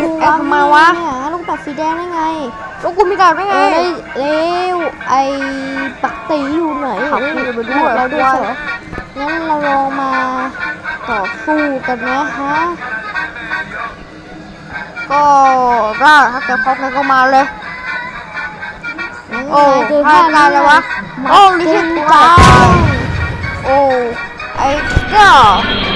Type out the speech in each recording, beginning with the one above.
เอ้ยทำไมวะเนี่ยลูกปัดสีแดงได้ไงแล้วกูมีดาบได้เอไงอเร็วไอ้ปักตีอยู่ไหนขับกูไปด้วย เราด้วยว่าเหรองั้นเราลองมาต่อสู้กันนะฮะก็ได้ถ้าแกพร้อมแล้วก็มาเลยงั้นโอ้นายเจอพลาดท่าได้แล้ววะมาโอ้ลิเจขินตจัตางโอ้ ไอ้เจ้าเอา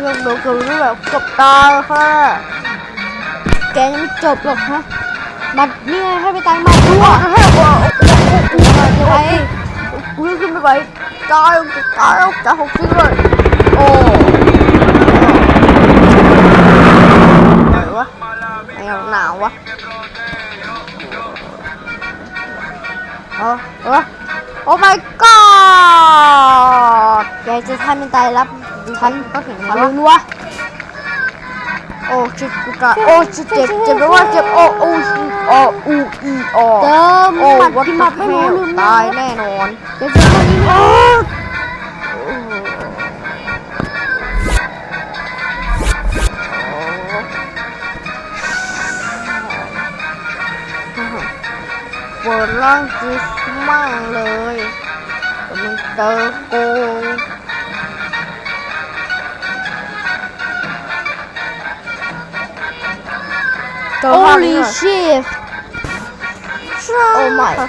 เรื่องเดียวกันนี่แบบเกับตายค่ะ แกยังไม่จบหรอกฮะมัดเนี่ยให้ไปตายหมัดด้วว้ายให้กูไอ้กูขึ้นไม่ไหวตายตายแล้วจะหกสิบเลยโอ้ไหนวะไอ้หนาววะเออเออโอ้ my god จะทำเป็นตายรับฉันก็เห็นมามาลุ้ลุ้นนวะโอ้ชิบกูตายโอ้ชิบเจ็บเจ็บแปลว่าเจ็บโอ้โอ้ชิโอ้อูอีโอเติมโอ้หมัดวัดกินหมัดไม่รู้ลืมตายแน่นอนเดี๋ยวจะคนนี้นะเปิดร่างจิสมั่งเลยแต่มึงเจอกูเจอโอ้ภ Holy shit! Oh my.